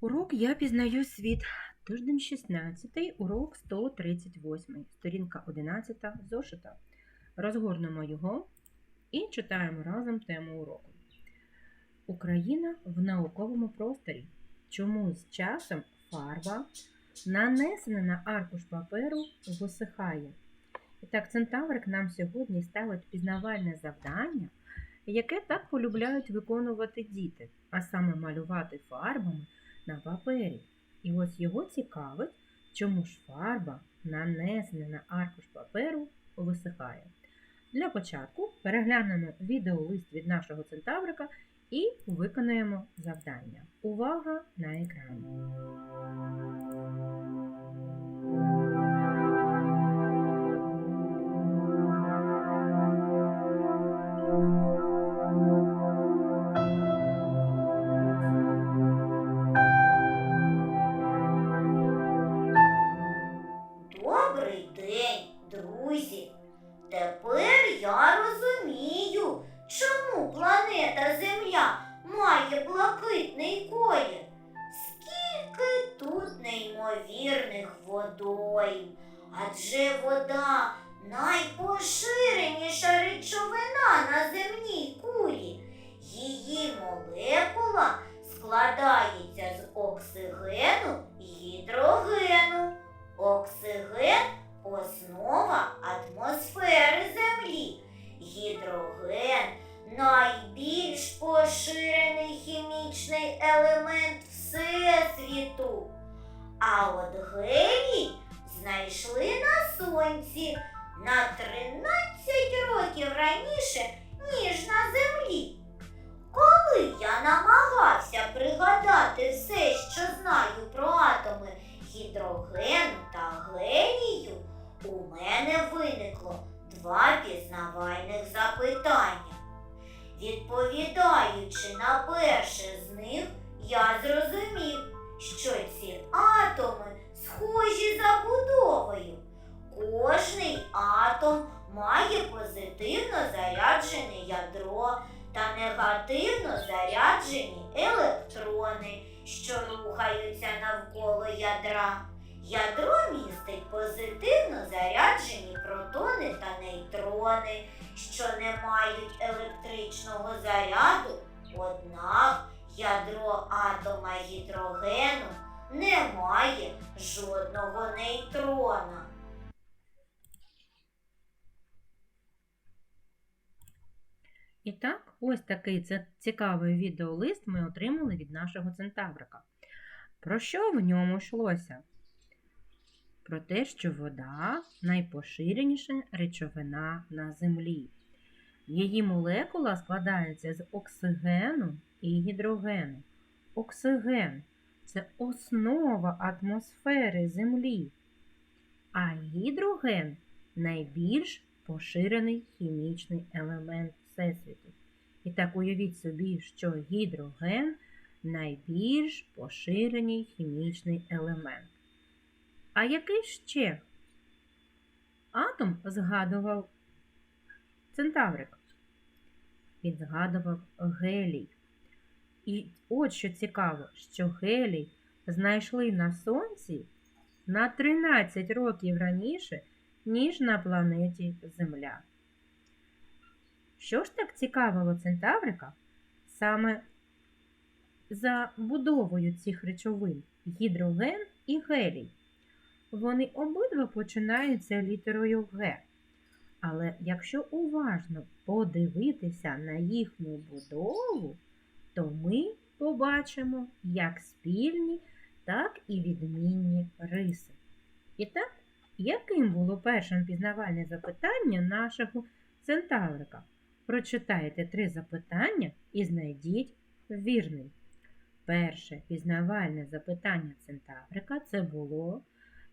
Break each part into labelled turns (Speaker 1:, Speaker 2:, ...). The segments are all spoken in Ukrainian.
Speaker 1: Урок Я пізнаю світ. Тиждень 16, урок 138, сторінка 11 зошита. Розгорнемо його і читаємо разом тему уроку. Україна в науковому просторі. Чому з часом фарба, нанесена на аркуш паперу, висихає? І так, Центаврик нам сьогодні ставить пізнавальне завдання, яке так полюбляють виконувати діти, а саме малювати фарбами на папері. І ось його цікавить, чому ж фарба, нанесена на аркуш паперу, висихає. Для початку переглянемо відеолист від нашого центаврика і виконаємо завдання. Увага на екран.
Speaker 2: Мене виникло два пізнавальних запитання. Відповідаючи на перше з них, я зрозумів, що ці атоми схожі за будовою. Кожний атом має позитивно заряджене ядро та негативно заряджені електрони, що рухаються навколо ядра. Ядро містить позитивно заряджені протони та нейтрони, що не мають електричного заряду, однак ядро атома гідрогену не має жодного нейтрона.
Speaker 1: І так, ось такий цікавий відеолист ми отримали від нашого центаврика. Про що в ньому йшлося? Про те, що вода найпоширеніша речовина на землі. Її молекула складається з оксигену і гідрогену. Оксиген це основа атмосфери Землі, а гідроген найбільш поширений хімічний елемент Всесвіту. І так уявіть собі, що гідроген найбільш поширений хімічний елемент. А який ще атом згадував Центаврик? Він згадував гелій. І от що цікаво, що гелій знайшли на Сонці на 13 років раніше, ніж на планеті Земля. Що ж так цікавило Центаврика? Саме за будовою цих речовин гідроген і гелій. Вони обидва починаються літерою Г. Але якщо уважно подивитися на їхню будову, то ми побачимо як спільні, так і відмінні риси. І так, яким було першим пізнавальне запитання нашого центаврика? Прочитайте три запитання і знайдіть вірний. Перше пізнавальне запитання центаврика це було,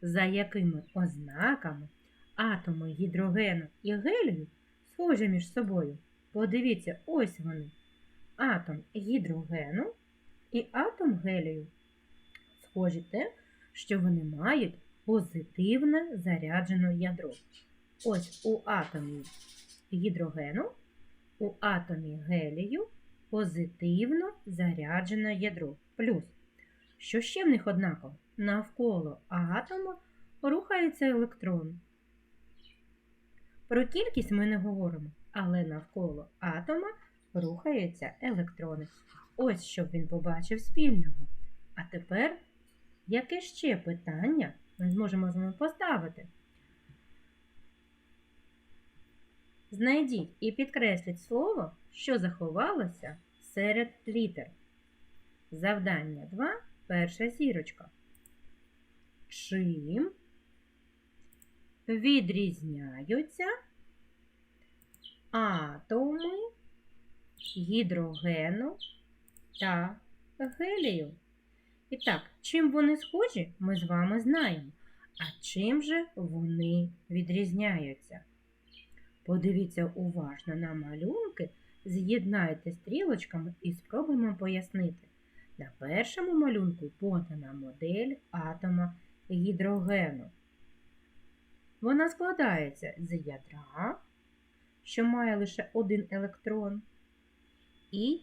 Speaker 1: за якими ознаками атоми гідрогену і гелію схожі між собою. Подивіться, ось вони. Атом гідрогену і атом гелію. Схожі те, що вони мають позитивне заряджене ядро. Ось у атомі гідрогену, у атомі гелію позитивно заряджене ядро. Плюс Що ще в них однаково? Навколо атома рухається електрон. Про кількість ми не говоримо, але навколо атома рухаються електрони. Ось що він побачив спільного. А тепер, яке ще питання ми зможемо з вами поставити? Знайдіть і підкресліть слово, що заховалося серед літер. Завдання 2. Перша зірочка. Чим відрізняються атоми гідрогену та гелію? І так, чим вони схожі, ми з вами знаємо. А чим же вони відрізняються? Подивіться уважно на малюнки, з'єднайте стрілочками і спробуємо пояснити. На першому малюнку подана модель атома гідрогену. Вона складається з ядра, що має лише один електрон, і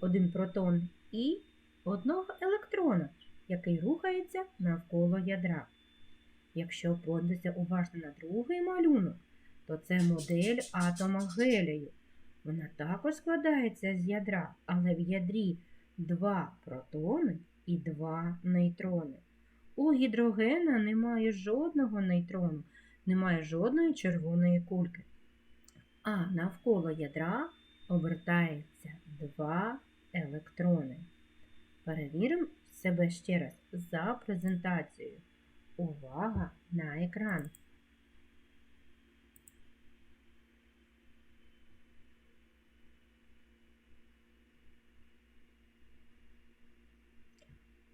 Speaker 1: один протон, і одного електрона, який рухається навколо ядра. Якщо подивитися уважно на другий малюнок, то це модель атома гелію. Вона також складається з ядра, але в ядрі два протони і два нейтрони. У гідрогена немає жодного нейтрону, немає жодної червоної кульки. А навколо ядра обертається два електрони. Перевіримо себе ще раз за презентацією. Увага на екран.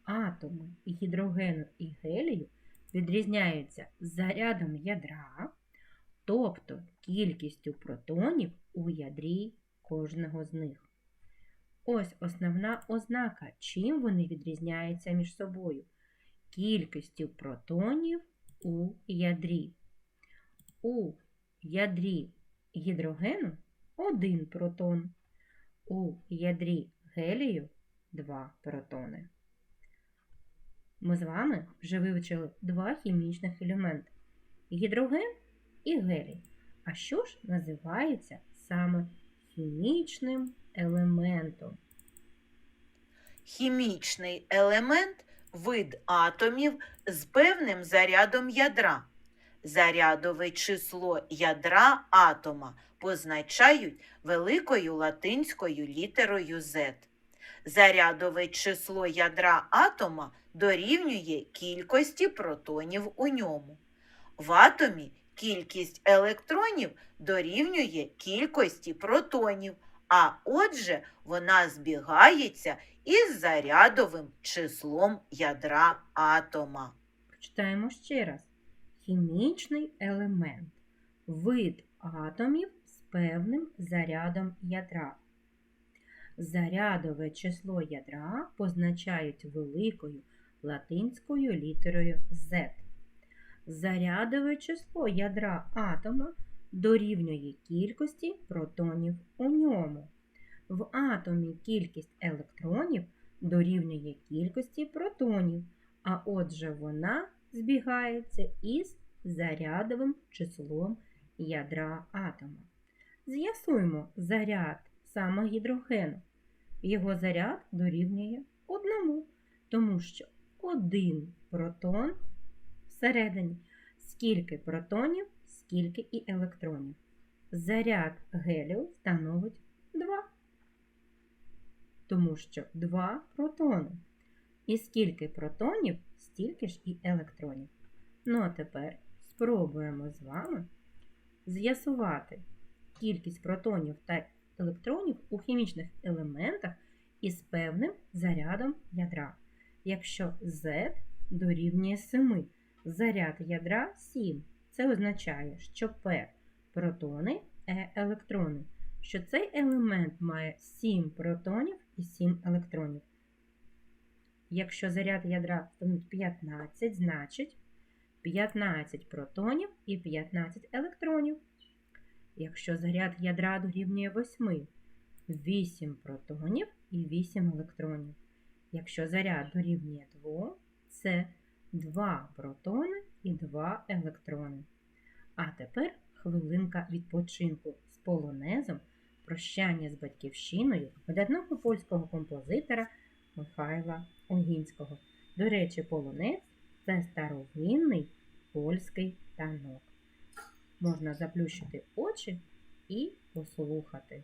Speaker 1: Атоми гідрогену і гелію відрізняються зарядом ядра, тобто кількістю протонів у ядрі кожного з них. Ось основна ознака, чим вони відрізняються між собою. Кількістю протонів у ядрі. У ядрі гідрогену один протон, у ядрі гелію два протони. Ми з вами вже вивчили два хімічних елементи гідроген і гелій. А що ж називається саме хімічним елементом?
Speaker 3: Хімічний елемент вид атомів з певним зарядом ядра. Зарядове число ядра атома позначають великою латинською літерою Z. Зарядове число ядра атома дорівнює кількості протонів у ньому. В атомі кількість електронів дорівнює кількості протонів, а отже, вона збігається із зарядовим числом ядра атома.
Speaker 1: Прочитаємо ще раз. Хімічний елемент. Вид атомів з певним зарядом ядра. Зарядове число ядра позначають великою латинською літерою Z. Зарядове число ядра атома дорівнює кількості протонів у ньому. В атомі кількість електронів дорівнює кількості протонів, а отже вона збігається із зарядовим числом ядра атома. З'ясуємо заряд саме гідрогену. Його заряд дорівнює одному, тому що один протон всередині. Скільки протонів, скільки і електронів. Заряд гелію становить 2. Тому що 2 протони. І скільки протонів, стільки ж і електронів. Ну а тепер спробуємо з вами з'ясувати кількість протонів та електронів у хімічних елементах із певним зарядом ядра. Якщо Z дорівнює 7, заряд ядра 7. Це означає, що P протони, E електрони, що цей елемент має 7 протонів і 7 електронів. Якщо заряд ядра становить 15, значить 15 протонів і 15 електронів. Якщо заряд ядра дорівнює 8, 8 протонів і 8 електронів. Якщо заряд дорівнює 2, це 2 протони і 2 електрони. А тепер хвилинка відпочинку з полонезом, прощання з батьківщиною видатного польського композитора Михайла Огінського. До речі, полонез це старовинний польський танок. Можна заплющити очі і послухати.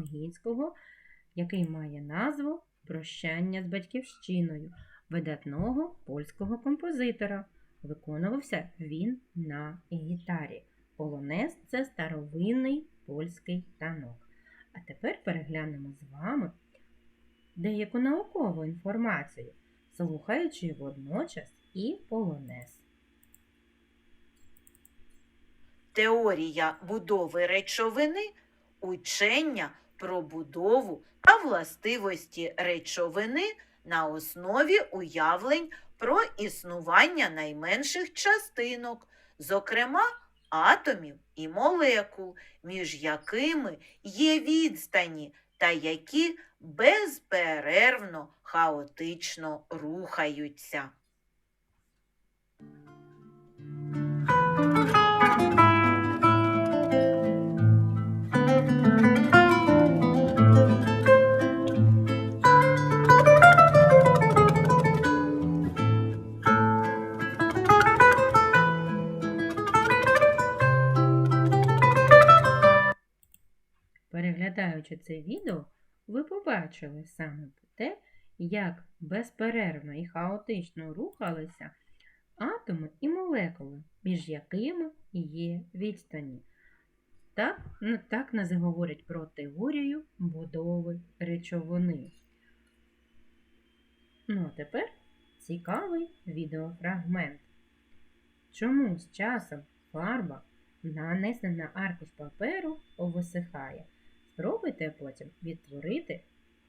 Speaker 1: Огінського, який має назву Прощання з батьківщиною видатного польського композитора. Виконувався він на гітарі. Полонез це старовинний польський танок. А тепер переглянемо з вами деяку наукову інформацію, слухаючи водночас і полонез.
Speaker 3: Теорія будови речовини учення про будову та властивості речовини на основі уявлень про існування найменших частинок, зокрема атомів і молекул, між якими є відстані та які безперервно хаотично рухаються.
Speaker 1: Переглядаючи це відео, ви побачили саме те, як безперервно і хаотично рухалися атоми і молекули, між якими є відстані. Так, ну, так нас говорять про теорію будови речовини. Ну а тепер цікавий відеофрагмент. Чому з часом фарба, нанесена на аркуш паперу, висихає? Спробуйте потім відтворити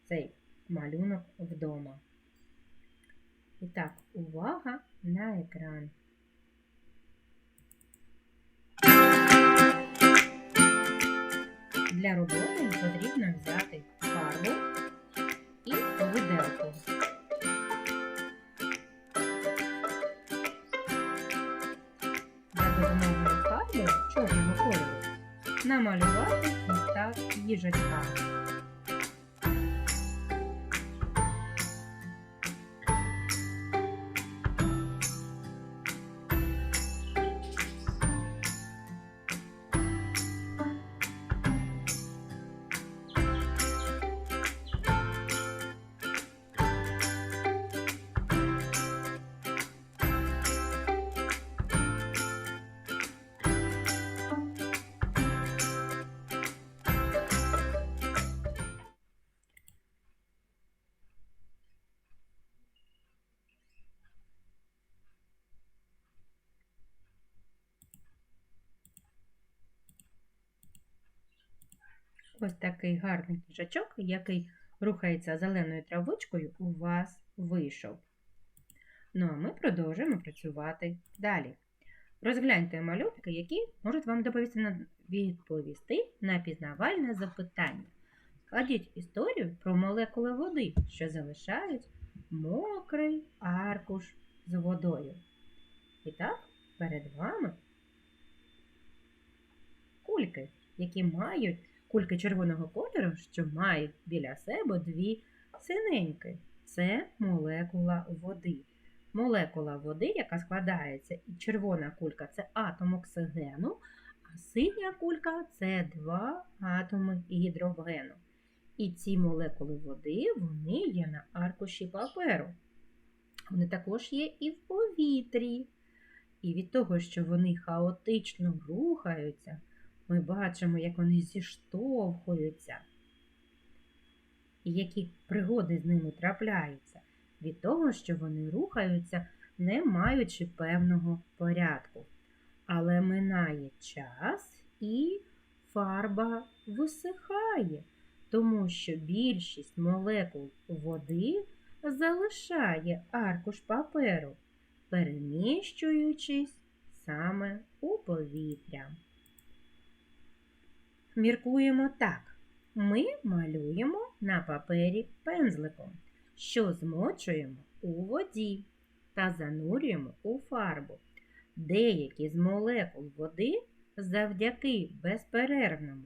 Speaker 1: цей малюнок вдома. І так, увага на екран. Для роботи потрібно взяти фарбу і виделку. За допомогою фарби чорного кольору намалювати так їжачка. Ось такий гарний їжачок, який рухається зеленою травичкою, у вас вийшов. Ну а ми продовжуємо працювати далі. Розгляньте малюнки, які можуть вам доповісти відповісти на пізнавальне запитання. Складіть історію про молекули води, що залишають мокрий аркуш з водою. І так, перед вами кульки, які мають кульки червоного кольору, що мають біля себе дві синенькі. Це молекула води. Молекула води, яка складається, і червона кулька це атом оксигену, а синя кулька це два атоми гідрогену. І ці молекули води вони є на аркуші паперу. Вони також є і в повітрі. І від того, що вони хаотично рухаються, ми бачимо, як вони зіштовхуються, і які пригоди з ними трапляються, від того, що вони рухаються, не маючи певного порядку. Але минає час і фарба висихає, тому що більшість молекул води залишає аркуш паперу, переміщуючись саме у повітря. Міркуємо так. Ми малюємо на папері пензликом, що змочуємо у воді та занурюємо у фарбу. Деякі з молекул води завдяки безперервному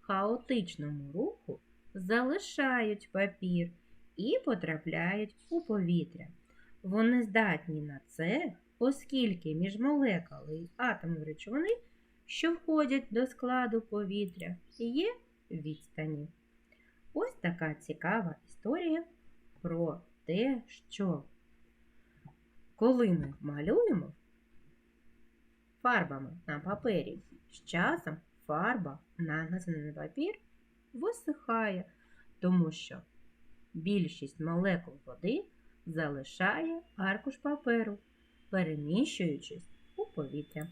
Speaker 1: хаотичному руху залишають папір і потрапляють у повітря. Вони здатні на це, оскільки між молекули і атомів речовини, що входять до складу повітря, є відстані. Ось така цікава історія про те, що коли ми малюємо фарбами на папері, з часом фарба, нанесена на папір, висихає, тому що більшість молекул води залишає аркуш паперу, переміщуючись у повітря.